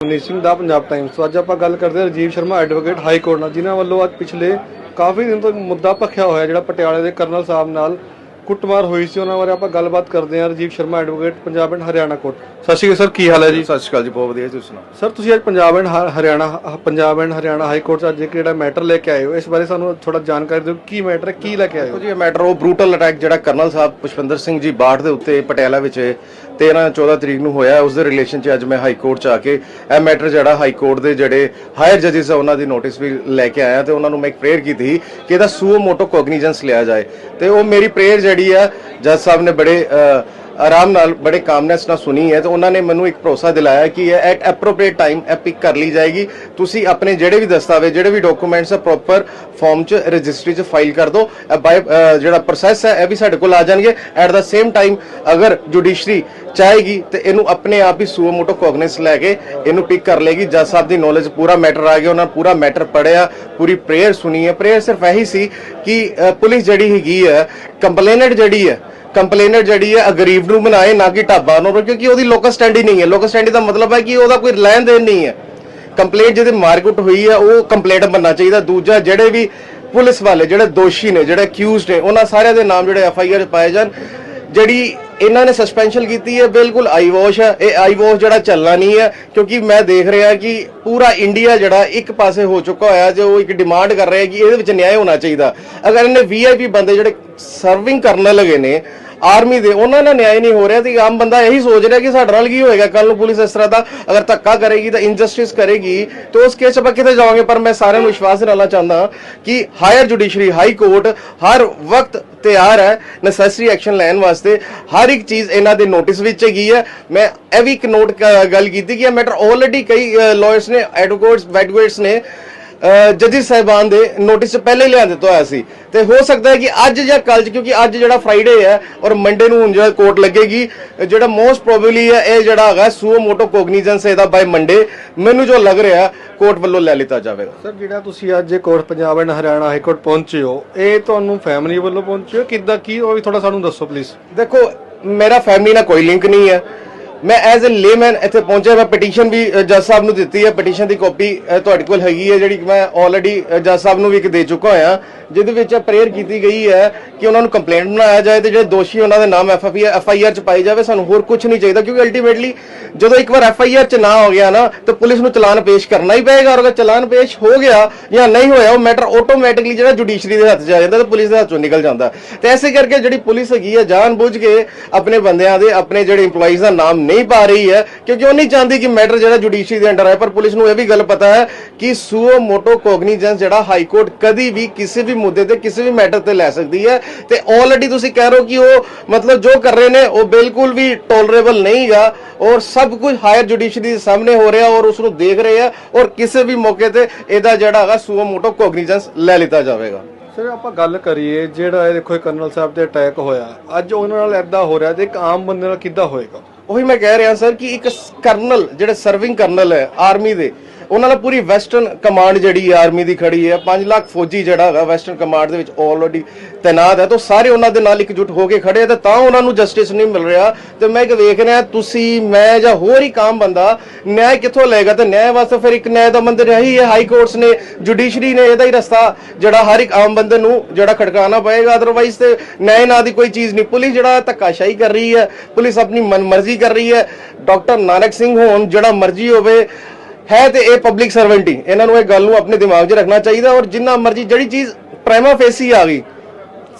ਮਨੀਸ਼ ਸਿੰਘ ਦਾ ਪੰਜਾਬ ਟਾਈਮਸ ਅੱਜ ਆਪਾਂ ਗੱਲ ਕਰਦੇ ਹਾਂ Rajiv Sharma advocate high court ਨਾਲ, ਜਿਨ੍ਹਾਂ ਵੱਲੋਂ ਅੱਜ ਪਿਛਲੇ ਕਾਫੀ ਦਿਨ ਤੋਂ ਮੁੱਦਾ ਭਖਿਆ ਹੋਇਆ ਜਿਹੜਾ ਪਟਿਆਲੇ ਦੇ ਕਰਨਲ ਸਾਹਿਬ ਨਾਲ ਕੁੱਟਮਾਰ ਹੋਈ ਸੀ ਉਹਨਾਂ ਬਾਰੇ ਆਪਾਂ ਗੱਲਬਾਤ ਕਰਦੇ ਹਾਂ। Rajiv Sharma advocate Punjab and Haryana court ਸਤਿ ਸ਼੍ਰੀ ਅਕਾਲ ਸਰ ਕੀ ਹਾਲ ਹੈ ਜੀ? ਸਤਿ ਸ਼੍ਰੀ ਅਕਾਲ ਜੀ ਬਹੁਤ ਵਧੀਆ ਤੁਸੀਂ ਸੁਣਾਓ? ਸਰ ਤੁਸੀਂ ਅੱਜ Punjab and Haryana Punjab and Haryana high court 'ਚ ਅੱਜ ਇੱਕ ਜਿਹੜਾ ਮੈਟਰ ਲੈ ਕੇ ਆਏ ਹੋ? ਇਸ ਬਾਰੇ ਸਾਨੂੰ ਥੋੜਾ ਜਾਣਕਾਰੀ ਦਿਓ ਕੀ ਮੈਟਰ ਹੈ ਕੀ ਲੈ ਕੇ ਆਏ ਹੋ? ਜੀ ਇਹ ਮੈਟਰ ਉਹ ਬਰੂਟਲ ਅਟੈਕ ਜਿਹੜਾ ਕਰਨਲ ਸਾਹਿਬ ਪੁਸ਼ਪਿੰਦਰ ਸਿੰਘ ਜੀ ਬਾੜ ਦੇ ਉੱਤੇ ਪਟਿਆਲਾ ਵਿੱਚ 13 14 ਤਰੀਕ ਨੂੰ ਹੋਇਆ। ਉਸ ਦੇ ਰਿਲੇਸ਼ਨ 'ਚ ਅੱਜ ਮੈਂ ਹਾਈ ਕੋਰਟ 'ਚ ਆ ਕੇ ਇਹ ਮੈਟਰ ਜਿਹੜਾ ਹਾਈ ਕੋਰਟ ਦੇ ਜਿਹੜੇ ਹਾਇਰ ਜੱਜਿਸ ਆ ਉਹਨਾਂ ਦੀ ਨੋਟਿਸ ਵੀ ਲੈ ਕੇ ਆਇਆ ਤੇ ਉਹਨਾਂ ਨੂੰ ਮੈਂ ਇੱਕ ਪ੍ਰੇਅਰ ਕੀਤੀ ਕਿ ਇਹਦਾ ਸੂਓ ਮੋਟੋ ਕੋਗਨੀਜੈਂਸ ਲਿਆ ਜਾਏ। ਤੇ ਉਹ ਮੇਰੀ ਪ੍ਰੇਅਰ ਜਿਹੜੀ ਆ ਜੱਜ ਸਾਹਿਬ ਨੇ ਬੜੇ ਅ, ਆਰਾਮ ਨਾਲ ਬੜੇ ਕਾਮਨੈਸ ਨਾਲ ਸੁਣੀ ਹੈ ਤੇ ਉਹਨਾਂ ਨੇ ਮੈਨੂੰ ਇੱਕ ਭਰੋਸਾ ਦਿਲਾਇਆ ਕਿ ਇਹ ਐਟ ਐਪਰੋਪ੍ਰੀਏਟ ਟਾਈਮ ਇਹ ਪਿਕ ਕਰ ਲਈ ਜਾਏਗੀ। ਤੁਸੀਂ ਆਪਣੇ ਜਿਹੜੇ ਵੀ ਦਸਤਾਵੇਜ਼, ਜਿਹੜੇ ਵੀ ਡਾਕੂਮੈਂਟਸ ਆ ਪ੍ਰੋਪਰ ਫਾਰਮ 'ਚ ਰਜਿਸਟਰੀ 'ਚ ਫਾਈਲ ਕਰ ਦਿਓ। ਇਹ ਬਾਈ ਜਿਹੜਾ ਪ੍ਰੋਸੈਸ ਹੈ, ਇਹ ਵੀ ਸਾਡੇ ਕੋਲ ਆ ਜਾਣਗੇ। ਐਟ ਦਾ ਸੇਮ ਟਾਈਮ ਅਗਰ ਜੁਡੀਸ਼ਰੀ ਚਾਹੇਗੀ ਤੇ ਇਹਨੂੰ ਆਪਣੇ ਆਪ ਹੀ ਸੂਓ ਮੋਟੋ ਕੋਗਨਿਸ ਲੈ ਕੇ ਇਹਨੂੰ ਪਿਕ ਕਰ ਲੇਗੀ ਜੱਜ ਸਾਹਿਬ ਦੀ ਨੌਲੇਜ ਪੂਰਾ ਮੈਟਰ ਆ ਗਿਆ, ਉਹਨਾਂ ਪੂਰਾ ਮੈਟਰ ਪੜਿਆ ਪੂਰੀ ਪ੍ਰੇਅਰ ਸੁਣੀ ਹੈ। ਪ੍ਰੇਅਰ ਸਿਰਫ ਇਹੀ ਸੀ ਕਿ ਪੁਲਿਸ ਜਿਹੜੀ ਹੈਗੀ ਹੈ, ਕੰਪਲੇਨਟ ਜਿਹੜੀ ਹੈ ਕੰਪਲੇਨਰ ਜਿਹੜੀ ਹੈ, ਗਰੀਬ ਨੂੰ ਬਣਾਏ, ਨਾ ਕਿ ਢਾਬਾ ਨੂੰ ਕਿਉਂਕਿ ਉਹਦੀ ਲੋਕਲ ਸਟੈਂਡ ਹੀ ਨਹੀਂ ਹੈ। ਲੋਕਲ ਸਟੈਂਡੀ ਦਾ ਮਤਲਬ ਹੈ ਕਿ ਉਹਦਾ ਕੋਈ ਲੈਣ ਦੇਣ ਨਹੀਂ ਹੈ। ਕੰਪਲੇਂਟ ਜਿਹਦੇ ਮਾਰਕਟ ਹੋਈ ਹੈ, ਉਹ ਕੰਪਲੇਂਟ ਬਣਨਾ ਚਾਹੀਦਾ। ਦੂਜਾ, ਜਿਹੜੇ ਵੀ ਪੁਲਿਸ ਵਾਲੇ, ਜਿਹੜੇ ਦੋਸ਼ੀ ਨੇ, ਜਿਹੜੇ ਅਕਿਊਜ਼ਡ ਨੇ, ਉਹਨਾਂ ਸਾਰਿਆਂ ਦੇ ਨਾਮ ਜਿਹੜੇ ਐਫ ਆਈ ਆਰ ਪਾਏ ਜਾਣ। ਜਿਹੜੀ ਇਹਨਾਂ ਨੇ ਸਸਪੈਂਸ਼ਨ ਕੀਤੀ ਹੈ, ਬਿਲਕੁਲ ਆਈ ਵਾਸ਼ ਹੈ। ਇਹ ਆਈ ਵਾਸ਼ ਜਿਹੜਾ ਚੱਲਣਾ ਨਹੀਂ ਹੈ, ਕਿਉਂਕਿ ਮੈਂ ਦੇਖ ਰਿਹਾ ਕਿ ਪੂਰਾ ਇੰਡੀਆ ਜਿਹੜਾ ਇੱਕ ਪਾਸੇ ਹੋ ਚੁੱਕਾ ਹੋਇਆ, ਜੋ ਉਹ ਇੱਕ ਡਿਮਾਂਡ ਕਰ ਰਿਹਾ ਕਿ ਇਹਦੇ ਵਿੱਚ ਨਿਆਂ ਹੋਣਾ ਚਾਹੀਦਾ। ਅਗਰ ਇਹਨੇ ਵੀਆਈਪੀ ਬੰਦੇ ਜਿਹੜੇ ਸਰਵਿੰਗ ਕਰਨ ਲੱਗੇ ਨੇ। ਆਰਮੀ ਦੇ ਉਹਨਾਂ ਨਾਲ ਨਿਆਂ ਨਹੀਂ ਹੋ ਰਿਹਾ ਤੇ ਆਮ ਬੰਦਾ ਇਹੀ ਸੋਚ ਰਿਹਾ ਕਿ ਸਾਡੇ ਨਾਲ ਕੀ ਹੋਏਗਾ? ਕੱਲ ਨੂੰ ਪੁਲਿਸ ਇਸ ਤਰ੍ਹਾਂ ਦਾ ਅਗਰ ਧੱਕਾ ਕਰੇਗੀ ਤਾਂ ਇਨਜਸਟਿਸ ਕਰੇਗੀ। ਤਾਂ ਉਸ ਕੇਸ 'ਚ ਆਪਾਂ ਕਿਤੇ ਜਾਵਾਂਗੇ? ਪਰ ਮੈਂ ਸਾਰਿਆਂ ਨੂੰ ਵਿਸ਼ਵਾਸ ਦਿਲਾਣਾ ਚਾਹੁੰਦਾ ਕਿ ਹਾਇਰ ਜੁਡੀਸ਼ਰੀ ਹਾਈ ਕੋਰਟ ਹਰ ਵਕਤ ਤਿਆਰ ਹੈ ਨੈਸੈਸਰੀ ਐਕਸ਼ਨ ਲੈਣ ਵਾਸਤੇ। ਹਰ ਇੱਕ ਚੀਜ਼ ਇਹਨਾਂ ਦੇ ਨੋਟਿਸ ਵਿੱਚ ਹੈਗੀ ਹੈ। ਮੈਂ ਇਹ ਵੀ ਇੱਕ ਨੋਟ ਗੱਲ ਕੀਤੀ ਕਿ ਇਹ ਮੈਟਰ ਆਲਰੇਡੀ ਕਈ ਲਾਇਰਸ ਨੇ ਐਡਵੋਕੇਟਸ ਵੈਡਵੋਕੇਟਸ ਨੇ ਜੱਜੀ ਸਾਹਿਬਾਨ ਦੇ ਨੋਟਿਸ ਚ ਪਹਿਲੇ ਹੀ ਲਿਆ ਦਿੱਤਾ ਹੋਇਆ ਸੀ। ਤੇ ਹੋ ਸਕਦਾ ਹੈ ਕਿ ਅੱਜ ਜਾਂ ਕੱਲ ਕਿਉਂਕਿ ਅੱਜ ਜਿਹੜਾ ਫਰਾਈਡੇ ਹੈ ਔਰ ਮੰਡੇ ਨੂੰ ਹੁਣ ਜਿਹੜਾ ਕੋਰਟ ਲੱਗੇਗੀ ਜਿਹੜਾ ਮੋਸਟ ਪ੍ਰੋਬੇਬਲੀ ਹੈ ਇਹ ਜਿਹੜਾ ਹੈਗਾ ਸੂਓ ਮੋਟੋ ਕੋਗਨੀਜੈਂਸ ਇਹਦਾ ਬਾਈ ਮੰਡੇ ਮੈਨੂੰ ਜੋ ਲੱਗ ਰਿਹਾ ਕੋਰਟ ਵੱਲੋਂ ਲੈ ਲਿੱਤਾ ਜਾਵੇਗਾ। ਸਰ ਜਿਹੜਾ ਤੁਸੀਂ ਅੱਜ court Punjab and Haryana high court ਪਹੁੰਚੇ ਹੋ ਇਹ ਤੁਹਾਨੂੰ ਫੈਮਿਲੀ ਵੱਲੋਂ ਪਹੁੰਚੇ ਹੋ? ਕਿੱਦਾਂ ਕੀ ਉਹ ਵੀ ਥੋੜਾ ਸਾਨੂੰ ਦੱਸੋ ਪਲੀਜ਼ ਦੇਖੋ ਮੇਰਾ ਫੈਮਿਲੀ ਨਾਲ ਕੋਈ ਲਿੰਕ ਨਹੀਂ ਹੈ। ਮੈਂ ਐਜ਼ ਅ ਲੇਮੈਨ ਇੱਥੇ ਪਹੁੰਚਿਆ, ਮੈਂ ਪਟੀਸ਼ਨ ਵੀ ਜੱਜ ਸਾਹਿਬ ਨੂੰ ਦਿੱਤੀ ਹੈ। ਪਟੀਸ਼ਨ ਦੀ ਕਾਪੀ ਤੁਹਾਡੇ ਕੋਲ ਹੈਗੀ ਹੈ, ਜਿਹੜੀ ਮੈਂ ਆਲਰੇਡੀ ਜੱਜ ਸਾਹਿਬ ਨੂੰ ਵੀ ਇੱਕ ਦੇ ਚੁੱਕਾ ਹੋਇਆ। ਜਿਹਦੇ ਵਿੱਚ ਪ੍ਰੇਅਰ ਕੀਤੀ ਗਈ ਹੈ ਕਿ ਉਹਨਾਂ ਨੂੰ ਕੰਪਲੇਂਟ ਬਣਾਇਆ ਜਾਏ ਤੇ ਜਿਹੜੇ ਦੋਸ਼ੀ ਉਹਨਾਂ ਦੇ ਨਾਮ ਐਫ ਆਈ ਆਰ ਚ ਪਾਈ ਜਾਵੇ। ਸਾਨੂੰ ਹੋਰ ਕੁਝ ਨਹੀਂ ਚਾਹੀਦਾ ਕਿਉਂਕਿ ਅਲਟੀਮੇਟਲੀ ਜਦੋਂ ਇੱਕ ਵਾਰ ਐਫ ਆਈ ਆਰ ਚ ਨਾ ਹੋ ਗਿਆ ਨਾ, ਤਾਂ ਪੁਲਿਸ ਨੂੰ ਚਲਾਨ ਪੇਸ਼ ਕਰਨਾ ਹੀ ਪਏਗਾ। ਔਰ ਅਗਰ ਚਲਾਨ ਪੇਸ਼ ਹੋ ਗਿਆ ਜਾਂ ਨਹੀਂ ਹੋਇਆ, ਉਹ ਮੈਟਰ ਆਟੋਮੈਟਿਕਲੀ ਜਿਹੜਾ ਜੁਡੀਸ਼ਰੀ ਦੇ ਹੱਥ 'ਚ ਆ ਜਾਂਦਾ ਤੇ ਪੁਲਿਸ ਦੇ ਹੱਥ 'ਚੋਂ ਨਿਕਲ ਜਾਂਦਾ। ਤੇ ਐਸੇ ਕਰਕੇ ਜਿਹੜੀ ਪੁਲਿਸ ਹੈਗੀ ਹੈ, ਜਾਣਬੁੱਝ ਕੇ ਆਪਣੇ ਬੰਦਿਆਂ ਦੇ, ਆਪਣੇ ਜਿਹੜੇ EMPLOYEES ਦਾ ਨਾਮ ਨਹੀਂ ਪਾ ਰਹੀ ਹੈ, ਕਿਉਂਕਿ ਉਹ ਨਹੀਂ ਚਾਹੁੰਦੀ ਕਿ ਮੈਟਰ ਜਿਹੜਾ ਜੁਡੀਸ਼ਰੀ ਦੇ ਅੰਡਰ ਹੈ ਪਰ ਪੁਲਿਸ ਨੂੰ ਇਹ ਵੀ ਗੱਲ ਪਤਾ ਹੈ ਕਿ ਸੂਓ ਮੋਟੋ ਕੋਗਨੀਜੈਂਸ ਜਿਹੜਾ ਹਾਈ ਕੋਰਟ ਕਦੀ ਵੀ ਕਿਸੇ ਵੀ ਮੁੱਦੇ ਤੇ, ਕਿਸੇ ਵੀ ਮੈਟਰ ਤੇ ਲੈ ਸਕਦੀ ਹੈ। ਤੇ ਆਲਰੇਡੀ ਤੁਸੀਂ ਕਹਿ ਰਹੇ ਹੋ ਕਿ ਉਹ ਮਤਲਬ ਜੋ ਕਰ ਰਹੇ ਨੇ, ਉਹ ਬਿਲਕੁਲ ਵੀ ਟੋਲਰੇਬਲ ਨਹੀਂਗਾ ਔਰ ਸਭ ਕੁਝ ਹਾਇਰ ਜੁਡੀਸ਼ਰੀ ਦੇ ਸਾਹਮਣੇ ਹੋ ਰਿਹਾ ਔਰ ਉਸ ਨੂੰ ਦੇਖ ਰਹੇ ਆ ਔਰ ਕਿਸੇ ਵੀ ਮੌਕੇ ਤੇ ਇਹਦਾ ਜਿਹੜਾ ਹੈਗਾ ਸੂਓ ਮੋਟੋ ਕੋਗਨੀਜੈਂਸ ਲੈ ਲਿੱਤਾ ਜਾਵੇਗਾ। ਸਰ, ਆਪਾਂ ਗੱਲ ਕਰੀਏ, ਜਿਹੜਾ ਇਹ ਦੇਖੋ ਕਰਨਲ ਸਾਹਿਬ ਤੇ ਅਟੈਕ ਹੋਇਆ। ਅੱਜ ਉਹਨਾਂ ਨਾਲ ਐਦਾਂ ਹੋ ਰਿਹਾ ਤੇ ਇੱਕ ਆਮ ਬੰਦੇ ਨਾਲ ਕਿੱਦਾਂ ਹੋਏਗਾ? ਉਹੀ ਮੈਂ ਕਹਿ ਰਿਹਾ ਸਰ ਕਿ ਇੱਕ ਕਰਨਲ ਜਿਹੜੇ ਸਰਵਿੰਗ ਕਰਨਲ ਹੈ ਆਰਮੀ ਦੇ ਉਹਨਾਂ ਨਾਲ ਪੂਰੀ ਵੈਸਟਰਨ ਕਮਾਂਡ ਜਿਹੜੀ ਹੈ ਆਰਮੀ ਦੀ ਖੜੀ ਹੈ 5 ਲੱਖ ਫੌਜੀ ਜਿਹੜਾ ਹੈਗਾ ਵੈਸਟਰਨ ਕਮਾਂਡ ਦੇ ਵਿੱਚ ਆਲਰੇਡੀ ਤੈਨਾਤ ਹੈ ਤਾਂ ਸਾਰੇ ਉਹਨਾਂ ਦੇ ਨਾਲ ਇਕਜੁੱਟ ਹੋ ਕੇ ਖੜੇ ਆ, ਤੇ ਤਾਂ ਉਹਨਾਂ ਨੂੰ ਜਸਟਿਸ ਨਹੀਂ ਮਿਲ ਰਿਹਾ। ਤੇ ਮੈਂ ਇੱਕ ਵੇਖ ਰਿਹਾ, ਤੁਸੀਂ, ਮੈਂ ਜਾਂ ਹੋਰ ਹੀ ਕਾਮ ਬੰਦਾ, ਨਿਆਂ ਕਿੱਥੋਂ ਲਏਗਾ? ਤੇ ਨਿਆਂ ਵਾਸਤੇ ਫਿਰ ਇੱਕ ਨਿਆਂ ਦਾ ਮੰਦਿਰ ਇਹੀ ਹੈ ਹਾਈ ਕੋਰਟਸ ਨੇ ਜੁਡੀਸ਼ਰੀ ਨੇ ਇਹਦਾ ਹੀ ਰਸਤਾ, ਜਿਹੜਾ ਹਰ ਇੱਕ ਆਮ ਬੰਦੇ ਨੂੰ ਜਿਹੜਾ ਖੜਕਾਣਾ ਪਏਗਾ। ਅਦਰਵਾਈਜ਼ ਤੇ ਨਿਆਂ ਨਾ ਦੀ ਕੋਈ ਚੀਜ਼ ਨਹੀਂ। ਪੁਲਿਸ ਜਿਹੜਾ ਧੱਕਾਸ਼ਾਹੀ ਕਰ ਰਹੀ ਹੈ, ਪੁਲਿਸ ਆਪਣੀ ਮਨਮਰਜ਼ੀ ਕਰ ਰਹੀ ਹੈ। ਡਾਕਟਰ ਨਾਨਕ ਸਿੰਘ ਹੋਣ, ਜਿਹੜਾ ਮਰਜ਼ੀ ਹੋਵੇ ਹੈ ਤੇ ਇਹ ਪਬਲਿਕ ਸਰਵੈਂਟ ਹੀ। ਇਹਨਾਂ ਨੂੰ ਇਹ ਗੱਲ ਨੂੰ ਆਪਣੇ ਦਿਮਾਗ 'ਚ ਰੱਖਣਾ ਚਾਹੀਦਾ ਔਰ ਜਿੰਨਾ ਮਰਜ਼ੀ, ਜਿਹੜੀ ਚੀਜ਼ ਪ੍ਰਾਈਮਾ ਫੇਸੀ ਆ ਗਈ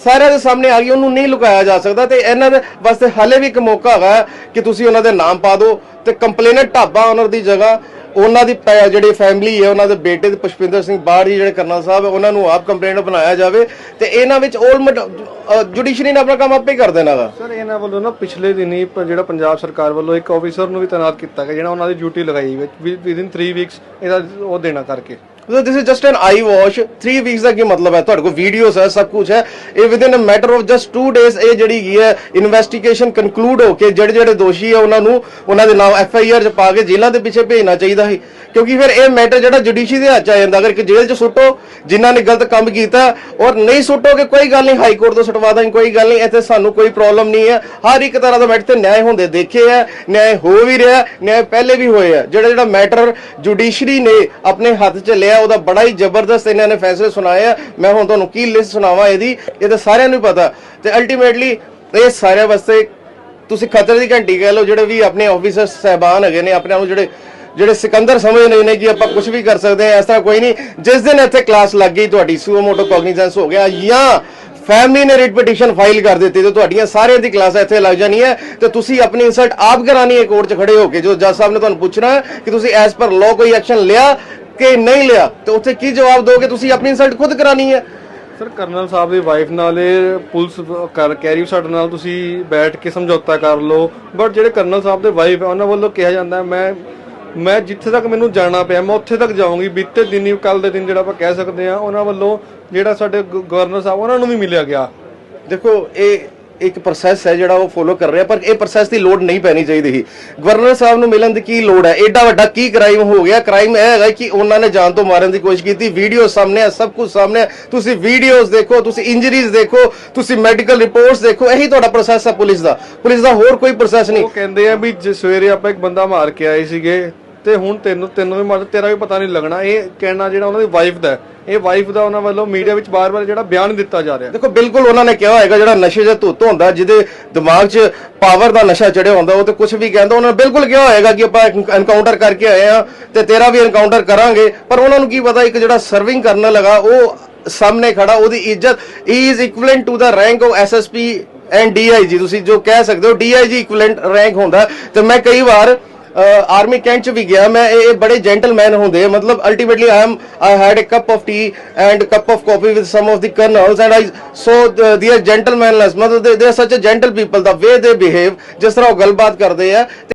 ਸਾਰਿਆਂ ਦੇ ਸਾਹਮਣੇ ਆ ਗਈ, ਉਹਨੂੰ ਨਹੀਂ ਲੁਕਾਇਆ ਜਾ ਸਕਦਾ ਤੇ ਇਹਨਾਂ ਦੇ ਵਾਸਤੇ ਹਾਲੇ ਵੀ ਇੱਕ ਮੌਕਾ ਹੈਗਾ ਕਿ ਤੁਸੀਂ ਉਹਨਾਂ ਦੇ ਨਾਮ ਪਾ ਦਿਓ ਤੇ ਕੰਪਲੇਨੈਂਟ ਢਾਬਾ ਉਹਨਾਂ ਦੀ ਜਗ੍ਹਾ, ਉਹਨਾਂ ਦੀ ਜਿਹੜੀ ਫੈਮਿਲੀ ਹੈ, ਉਹਨਾਂ ਦੇ ਬੇਟੇ ਦੇ ਪੁਸ਼ਪਿੰਦਰ ਸਿੰਘ ਬਾੜ ਜਿਹੜੇ ਕਰਨਲ ਸਾਹਿਬ ਹੈ, ਉਹਨਾਂ ਨੂੰ ਆਪ ਕੰਪਲੇਂਟ ਬਣਾਇਆ ਜਾਵੇ ਤੇ ਇਹਨਾਂ ਵਿੱਚ ਆਲਮੋਸਟ ਜੁਡੀਸ਼ਰੀ ਨੇ ਆਪਣਾ ਕੰਮ ਆਪੇ ਕਰ ਦੇਣਾ ਗਾ ਸਰ, ਇਹਨਾਂ ਵੱਲੋਂ ਨਾ ਪਿਛਲੇ ਦਿਨੀ ਪ- ਜਿਹੜਾ ਪੰਜਾਬ ਸਰਕਾਰ ਵੱਲੋਂ ਇੱਕ ਆਫੀਸਰ ਨੂੰ ਵੀ ਤਾਇਨਾਤ ਕੀਤਾ ਗਿਆ, ਜਿਹੜਾ ਉਹਨਾਂ ਦੀ ਡਿਊਟੀ ਲਗਾਈ ਵਿੱਚ ਵਿਦਿਨ 3 ਵੀਕਸ ਇਹਦਾ ਉਹ ਦੇਣਾ ਕਰਕੇ। So this is just an eyewash 3 weeks ਦਾ ਕੀ ਮਤਲਬ ਹੈ? ਤੁਹਾਡੇ ਕੋਲ ਵੀਡੀਓਜ਼ ਹੈ, ਸਭ ਕੁਝ ਹੈ। ਇਹ within a matter of just 2 days ਇਹ ਜਿਹੜੀ ਕੀ ਹੈ ਇਨਵੈਸਟੀਗੇਸ਼ਨ ਕਨਕਲੂਡ ਹੋ ਕੇ ਜਿਹੜੇ ਜਿਹੜੇ ਦੋਸ਼ੀ ਹੈ ਉਹਨਾਂ ਨੂੰ ਉਹਨਾਂ ਦੇ ਨਾਮ ਐਫ ਆਈ ਆਰ ਚ ਪਾ ਕੇ ਜੇਲ੍ਹਾਂ ਦੇ ਪਿੱਛੇ ਭੇਜਣਾ ਚਾਹੀਦਾ ਸੀ। ਕਿਉਂਕਿ ਫਿਰ ਇਹ ਮੈਟਰ ਜਿਹੜਾ ਜੁਡੀਸ਼ਰੀ ਦੇ ਹੱਥ 'ਚ ਆ ਜਾਂਦਾ, ਅਗਰ ਕਿ ਜੇਲ੍ਹ 'ਚ ਸੁੱਟੋ, ਜਿਨ੍ਹਾਂ ਨੇ ਗਲਤ ਕੰਮ ਕੀਤਾ ਔਰ ਨਹੀਂ ਸੁੱਟੋਗੇ, ਕੋਈ ਗੱਲ ਨਹੀਂ, ਹਾਈ ਕੋਰਟ ਤੋਂ ਸੁਟਵਾ ਦਾਂਗੇ, ਕੋਈ ਗੱਲ ਨਹੀਂ, ਇੱਥੇ ਸਾਨੂੰ ਕੋਈ ਪ੍ਰੋਬਲਮ ਨਹੀਂ ਹੈ। ਹਰ ਇੱਕ ਤਰ੍ਹਾਂ ਦਾ ਮੈਟਰ ਤੇ ਨਿਆਂ ਹੁੰਦੇ ਦੇਖੇ ਹੈ, ਨਿਆਂ ਹੋ ਵੀ ਰਿਹਾ, ਨਿਆਂ ਪਹਿਲੇ ਵੀ ਹੋਏ ਆ ਜਿਹੜਾ ਜਿਹੜਾ ਮੈਟਰ ਜੁਡੀਸ਼ਰੀ ਨੇ ਆਪਣੇ ਹੱਥ 'ਚ ਲਿਆ ਉਹਦਾ ਬੜਾ ਹੀ ਜ਼ਬਰਦਸਤ ਇਹਨਾਂ ਨੇ ਫੈਸਲੇ ਸੁਣਾਏ ਆ। ਮੈਂ ਹੁਣ ਤੁਹਾਨੂੰ ਕੀ ਲਿਸਟ ਸੁਣਾਵਾਂ ਇਹਦੀ, ਇਹ ਤਾਂ ਸਾਰਿਆਂ ਨੂੰ ਪਤਾ। ਤੇ ਅਲਟੀਮੇਟਲੀ ਇਹ ਸਾਰਿਆਂ ਵਾਸਤੇ ਤੁਸੀਂ ਖਤਰੇ ਦੀ ਘੰਟੀ ਕਹਿ ਲਓ, ਜਿਹੜੇ ਵੀ ਆਪਣੇ ਆਫੀਸਰ ਸਹਿਬਾਨ ਹੈਗੇ ਨੇ, ਆਪਣੇ ਆਪ ਨੂੰ ਜਿਹੜੇ ਜਿਹੜੇ ਸਿਕੰਦਰ ਸਮਝਦੇ ਨੇ ਕਿ ਆਪਾਂ ਕੁਝ ਵੀ ਕਰ ਸਕਦੇ ਹਾਂ, ਇਸ ਕੋਈ ਨਹੀਂ। ਜਿਸ ਦਿਨ ਇੱਥੇ ਕਲਾਸ ਲੱਗ ਗਈ, ਤੁਹਾਡੀ ਸੂਓ ਮੋਟੋ ਕੋਗਨੀਜੈਂਸ ਹੋ ਗਿਆ ਜਾਂ ਫੈਮਿਲੀ ਨੇ ਰਿਟ ਪਟੀਸ਼ਨ ਫਾਈਲ ਕਰ ਦਿੱਤੀ, ਤੇ ਤੁਹਾਡੀਆਂ ਸਾਰਿਆਂ ਦੀ ਕਲਾਸ ਇੱਥੇ ਲੱਗ ਜਾਣੀ ਹੈ। ਤੇ ਤੁਸੀਂ ਆਪਣੀ ਇਨਸਲਟ ਆਪ ਕਰਾਣੀ ਹੈ ਕੋਰਟ 'ਚ ਖੜੇ ਹੋ ਕੇ, ਜੋ ਜੱਜ ਸਾਹਿਬ ਨੇ ਤੁਹਾਨੂੰ ਪੁੱਛਣਾ ਕਿ ਤੁਸੀਂ ਐਸ ਪਰ ਲਾਅ ਕੋਈ ਐਕਸ਼ਨ ਲਿਆ ਕਿ ਨਹੀਂ ਲਿਆ ਤੇ ਉੱਥੇ ਕੀ ਜਵਾਬ ਦੋਗੇ ਤੁਸੀਂ ਆਪਣੀ ਇਨਸਲਟ ਖੁਦ ਕਰਾਣੀ ਹੈ। ਸਰ ਕਰਨਲ ਸਾਹਿਬ ਦੀ ਵਾਈਫ ਨਾਲ ਇਹ ਪੁਲਿਸ ਕਰ ਕੈਰੀ ਸਾਡੇ ਨਾਲ ਤੁਸੀਂ ਬੈਠ ਕੇ ਸਮਝੌਤਾ ਕਰ ਲਓ। ਬਟ ਜਿਹੜੇ ਕਰਨਲ ਸਾਹਿਬ ਦੇ ਵਾਈਫ ਹੈ ਉਹਨਾਂ ਵੱਲੋਂ ਕਿਹਾ ਜਾਂਦਾ ਮੈਂ ਮੈਂ ਜਿੱਥੇ ਤੱਕ ਮੈਨੂੰ ਜਾਣਾ ਪਿਆ ਮੈਂ ਉੱਥੇ ਤੱਕ ਜਾਊਂਗੀ। ਬੀਤੇ ਦਿਨ ਹੀ ਕੱਲ ਦੇ ਦਿਨ ਜਿਹੜਾ ਆਪਾਂ ਕਹਿ ਸਕਦੇ ਆ ਉਹਨਾਂ ਵੱਲੋਂ ਜਿਹੜਾ ਸਾਡੇ ਗਵਰਨਰ ਸਾਹਿਬ ਉਹਨਾਂ ਨੂੰ ਵੀ ਮਿਲਿਆ ਗਿਆ। ਦੇਖੋ ਇਹ ਇੱਕ ਪ੍ਰੋਸੈਸ ਹੈ ਜਿਹੜਾ ਉਹ ਫੋਲੋ ਕਰ ਰਿਹਾ, ਪਰ ਇਹ ਪ੍ਰੋਸੈਸ ਦੀ ਲੋਡ ਨਹੀਂ ਪੈਣੀ ਚਾਹੀਦੀ ਸੀ। ਗਵਰਨਰ ਸਾਹਿਬ ਨੂੰ ਮਿਲਣ ਦੀ ਕੀ ਲੋੜ ਹੈ? ਐਡਾ ਵੱਡਾ ਕੀ ਕ੍ਰਾਈਮ ਹੋ ਗਿਆ? ਕ੍ਰਾਈਮ ਇਹ ਹੈਗਾ ਕਿ ਉਹਨਾਂ ਨੇ ਜਾਨ ਤੋਂ ਮਾਰਨ ਦੀ ਕੋਸ਼ਿਸ਼ ਕੀਤੀ ਵੀਡੀਓ ਸਾਹਮਣੇ ਹੈ, ਸਭ ਕੁਝ ਸਾਹਮਣੇ ਹੈ। ਤੁਸੀਂ ਵੀਡੀਓਜ਼ ਦੇਖੋ, ਤੁਸੀਂ ਇੰਜਰੀਜ਼ ਦੇਖੋ, ਤੁਸੀਂ ਮੈਡੀਕਲ ਰਿਪੋਰਟਸ ਦੇਖੋ, ਇਹੀ ਤੁਹਾਡਾ ਪ੍ਰੋਸੈਸ ਹੈ ਪੁਲਿਸ ਦਾ। ਪੁਲਿਸ ਦਾ ਹੋਰ ਕੋਈ ਪ੍ਰੋਸੈਸ ਨਹੀਂ। ਉਹ ਕਹਿੰਦੇ ਆ ਵੀ ਜੇ ਸਵੇਰੇ ਆਪਾਂ ਇੱਕ ਬੰਦਾ ਮਾਰ ਕੇ ਆਏ ਸੀਗੇ ਤੇ ਹੁਣ ਤੈਨੂੰ ਤੈਨੂੰ ਵੀ ਮਾਰ ਤੇਰਾ ਵੀ ਪਤਾ ਨਹੀਂ ਲੱਗਣਾ। ਇਹ ਕਹਿਣਾ ਜਿਹੜਾ ਉਹਨਾਂ ਦੀ ਵਾਈਫ ਦਾ ਇਹ ਵਾਈਫ ਦਾ ਉਹਨਾਂ ਵੱਲੋਂ ਮੀਡੀਆ ਵਿੱਚ ਬਾਰ-ਬਾਰ ਜਿਹੜਾ ਬਿਆਨ ਦਿੱਤਾ ਜਾ ਰਿਹਾ ਦੇਖੋ, ਬਿਲਕੁਲ ਉਹਨਾਂ ਨੇ ਕਿਹਾ ਹੋਏਗਾ, ਜਿਹੜਾ ਨਸ਼ੇ ਦਾ ਧੁੱਤ ਹੁੰਦਾ ਜਿਹਦੇ ਦਿਮਾਗ 'ਚ ਪਾਵਰ ਦਾ ਨਸ਼ਾ ਚੜਿਆ ਹੁੰਦਾ, ਉਹ ਤੇ ਕੁਝ ਵੀ ਕਹਿੰਦਾ, ਉਹਨਾਂ ਨੇ ਬਿਲਕੁਲ ਕਿਹਾ ਹੋਏਗਾ ਕਿ ਆਪਾਂ ਐਨਕਾਊਂਟਰ ਕਰਕੇ ਆਏ ਆ ਤੇ ਤੇਰਾ ਵੀ ਐਨਕਾਊਂਟਰ ਕਰਾਂਗੇ। ਪਰ ਉਹਨਾਂ ਨੂੰ ਕੀ ਪਤਾ, ਇੱਕ ਜਿਹੜਾ ਸਰਵਿੰਗ ਕਰਨ ਲਗਾ, ਉਹ ਸਾਹਮਣੇ ਖੜਾ, ਉਹਦੀ ਇੱਜ਼ਤ is equivalent to the rank of SSP and DIG ਤੁਸੀਂ ਜੋ ਕਹਿ ਸਕਦੇ ਹੋ ਡੀਆਈਜੀ ਇਕੁਇਵਲੈਂਟ ਰੈਂਕ ਹੁੰਦਾ ਤੇ ਮੈਂ ਕਈ ਵਾਰ ਆਰਮੀ ਕੈਂਟ ਚ ਵੀ ਗਿਆ। ਮੈਂ ਇਹ ਇਹ ਬੜੇ ਜੈਂਟਲਮੈਨ ਹੁੰਦੇ ਮਤਲਬ ultimately I am I had a cup of tea and cup of coffee with some of the colonels and I saw they are gentlemanless ਮਤਲਬ ਦੇ ਆਰ ਸੱਚ ਜੈਂਟਲ ਪੀਪਲ ਦਾ ਵੇ ਦੇ ਬਿਹੇਵ ਜਿਸ ਤਰ੍ਹਾਂ ਉਹ ਗੱਲਬਾਤ ਕਰਦੇ ਆ